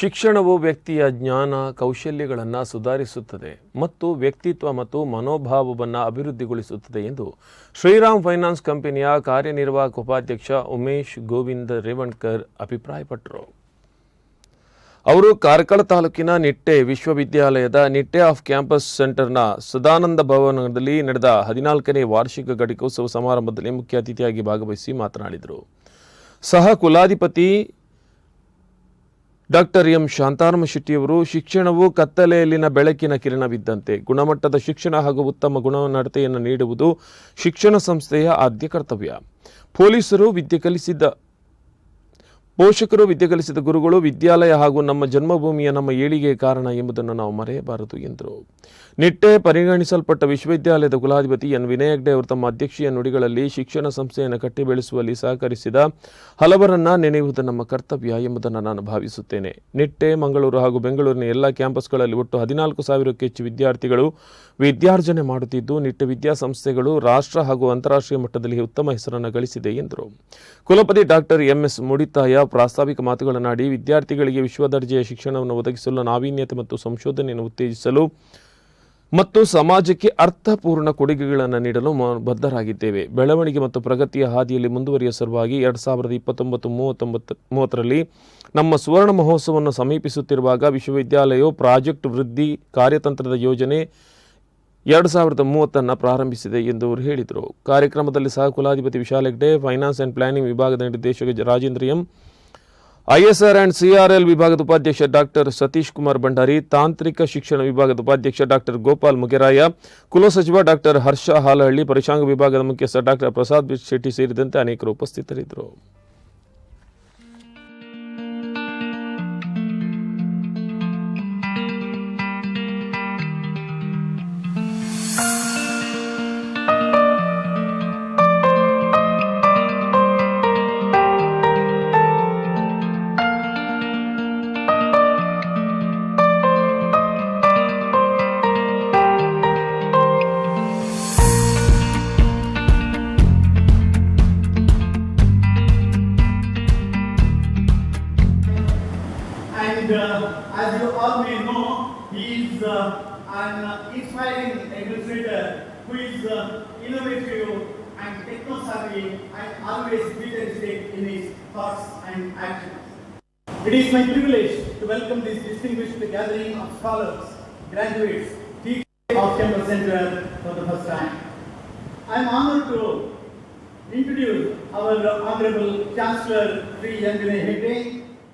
ಶಿಕ್ಷಣವು ವ್ಯಕ್ತಿಯ ಜ್ಞಾನ, ಕೌಶಲ್ಯಗಳನ್ನು ಸುಧಾರಿಸುತ್ತದೆ ಮತ್ತು ವ್ಯಕ್ತಿತ್ವ ಮತ್ತು ಮನೋಭಾವವನ್ನು ಅಭಿವೃದ್ಧಿಗೊಳಿಸುತ್ತದೆ ಎಂದು ಶ್ರೀರಾಮ್ ಫೈನಾನ್ಸ್ ಕಂಪನಿಯ ಕಾರ್ಯನಿರ್ವಾಹಕ ಉಪಾಧ್ಯಕ್ಷ ಉಮೇಶ್ ಗೋವಿಂದ ರೇವಣ್ಕರ್ ಅಭಿಪ್ರಾಯಪಟ್ಟರು. ಅವರು ಕಾರ್ಕಳ ತಾಲೂಕಿನ ನಿಟ್ಟೆ ವಿಶ್ವವಿದ್ಯಾಲಯದ ನಿಟ್ಟೆ ಆಫ್ ಕ್ಯಾಂಪಸ್ ಸೆಂಟರ್ನ ಸದಾನಂದ ಭವನದಲ್ಲಿ ನಡೆದ ಹದಿನಾಲ್ಕನೇ ವಾರ್ಷಿಕ ಘಟಿಕೋತ್ಸವ ಸಮಾರಂಭದಲ್ಲಿ ಮುಖ್ಯ ಅತಿಥಿಯಾಗಿ ಭಾಗವಹಿಸಿ ಮಾತನಾಡಿದರು. ಸಹ ಕುಲಾಧಿಪತಿ ಡಾಕ್ಟರ್ ಎಂ ಶಾಂತಾರಾಮ ಶೆಟ್ಟಿಯವರು ಶಿಕ್ಷಣವು ಕತ್ತಲೆಯಲ್ಲಿನ ಬೆಳಕಿನ ಕಿರಣವಿದ್ದಂತೆ ಗುಣಮಟ್ಟದ ಶಿಕ್ಷಣ ಹಾಗೂ ಉತ್ತಮ ಗುಣನಡತೆಯನ್ನು ನೀಡುವುದು ಶಿಕ್ಷಣ ಸಂಸ್ಥೆಯ ಆದ್ಯ ಕರ್ತವ್ಯ. ಪೊಲೀಸರು ವಿದ್ಯೆ ಕಲಿಸಿದ್ದ ಪೋಷಕರು ವಿದ್ಯೆ ಕಲಿಸಿದ ಗುರುಗಳು ವಿದ್ಯಾಲಯ ಹಾಗೂ ನಮ್ಮ ಜನ್ಮಭೂಮಿಯ ನಮ್ಮ ಏಳಿಗೆ ಕಾರಣ ಎಂಬುದನ್ನು ನಾವು ಮರೆಯಬಾರದು ಎಂದರು. ನಿಟ್ಟೆ ಪರಿಗಣಿಸಲ್ಪಟ್ಟ ವಿಶ್ವವಿದ್ಯಾಲಯದ ಕುಲಾಧಿಪತಿ ಎನ್. ವಿನಯ ಹೆಗ್ಡೆ ಅವರು ತಮ್ಮ ಅಧ್ಯಕ್ಷೀಯ ನುಡಿಗಳಲ್ಲಿ ಶಿಕ್ಷಣ ಸಂಸ್ಥೆಯನ್ನು ಕಟ್ಟಿ ಬೆಳೆಸುವಲ್ಲಿ ಸಹಕರಿಸಿದ ಹಲವರನ್ನ ನೆನೆಯುವುದು ನಮ್ಮ ಕರ್ತವ್ಯ ಎಂಬುದನ್ನು ನಾನು ಭಾವಿಸುತ್ತೇನೆ. ನಿಟ್ಟೆ, ಮಂಗಳೂರು ಹಾಗೂ ಬೆಂಗಳೂರಿನ ಎಲ್ಲ ಕ್ಯಾಂಪಸ್ಗಳಲ್ಲಿ ಒಟ್ಟು ಹದಿನಾಲ್ಕು ಸಾವಿರಕ್ಕೂ ಹೆಚ್ಚು ವಿದ್ಯಾರ್ಥಿಗಳು ವಿದ್ಯಾರ್ಜನೆ ಮಾಡುತ್ತಿದ್ದು, ನಿಟ್ಟೆ ವಿದ್ಯಾಸಂಸ್ಥೆಗಳು ರಾಷ್ಟ್ರ ಹಾಗೂ ಅಂತಾರಾಷ್ಟ್ರೀಯ ಮಟ್ಟದಲ್ಲಿ ಉತ್ತಮ ಹೆಸರನ್ನು ಗಳಿಸಿದೆ ಎಂದರು. ಕುಲಪತಿ ಡಾಕ್ಟರ್ ಎಂಎಸ್ ಮುಡಿತಾಯ ಪ್ರಾಸ್ತಾವಿಕ ಮಾತುಗಳನ್ನಾಡಿ ವಿದ್ಯಾರ್ಥಿಗಳಿಗೆ ವಿಶ್ವ ದರ್ಜೆಯ ಶಿಕ್ಷಣವನ್ನು ಒದಗಿಸಲು ನಾವೀನ್ಯತೆ ಮತ್ತು ಸಂಶೋಧನೆಯನ್ನು ಉತ್ತೇಜಿಸಲು ಮತ್ತು ಸಮಾಜಕ್ಕೆ ಅರ್ಥಪೂರ್ಣ ಕೊಡುಗೆಗಳನ್ನು ನೀಡಲು ಬದ್ಧರಾಗಿದ್ದೇವೆ. ಬೆಳವಣಿಗೆ ಮತ್ತು ಪ್ರಗತಿಯ ಹಾದಿಯಲ್ಲಿ ಮುಂದುವರಿಯುವ ಸಲುವಾಗಿ ಎರಡು ಸಾವಿರದ ಇಪ್ಪತ್ತೊಂಬತ್ತು ಮೂವತ್ತೊಂಬತ್ತು ಮೂವತ್ತರಲ್ಲಿ ನಮ್ಮ ಸುವರ್ಣ ಮಹೋತ್ಸವವನ್ನು ಸಮೀಪಿಸುತ್ತಿರುವಾಗ ವಿಶ್ವವಿದ್ಯಾಲಯವು ಪ್ರಾಜೆಕ್ಟ್ ವೃದ್ಧಿ ಕಾರ್ಯತಂತ್ರದ ಯೋಜನೆ ಎರಡು ಸಾವಿರದ ಮೂವತ್ತನ್ನು ಪ್ರಾರಂಭಿಸಿದೆ ಎಂದು ಅವರು ಹೇಳಿದರು. ಕಾರ್ಯಕ್ರಮದಲ್ಲಿ ಸಹ ಕುಲಾಧಿಪತಿ Vishal Hegde, finance and planning ವಿಭಾಗದ ನಿರ್ದೇಶಕ Rajendra M ISR and CRL ವಿಭಾಗದ ಉಪಾಧ್ಯಕ್ಷ ಡಾಕ್ಟರ್ ಸತೀಶ್ ಕುಮಾರ್ ಭಂಡಾರಿ, ತಾಂತ್ರಿಕ ಶಿಕ್ಷಣ ವಿಭಾಗದ ಉಪಾಧ್ಯಕ್ಷ ಡಾಕ್ಟರ್ ಗೋಪಾಲ್ ಮುಗೆರಾಯ ಕುಲಸಚಿವ ಡಾಕ್ಟರ್ ಹರ್ಷ ಹಾಲಹಳ್ಳಿ, ಪರಿಶಾಂಗ ವಿಭಾಗದ ಮುಖ್ಯಸ್ಥ ಡಾಕ್ಟರ್ ಪ್ರಸಾದ್ ಶೆಟ್ಟಿ ಸೇರಿದಂತೆ ಅನೇಕರು ಉಪಸ್ಥಿತರಿದ್ದರು. And uh, as you all may know, he is uh, an inspiring administrator who is uh, innovative and techno-savvy and always futuristic in his thoughts and actions. It is my privilege to welcome this distinguished gathering of scholars, graduates, teachers of Campus Center for the first time. I am honored to introduce our Honorable Chancellor Sri Yanjane Hegde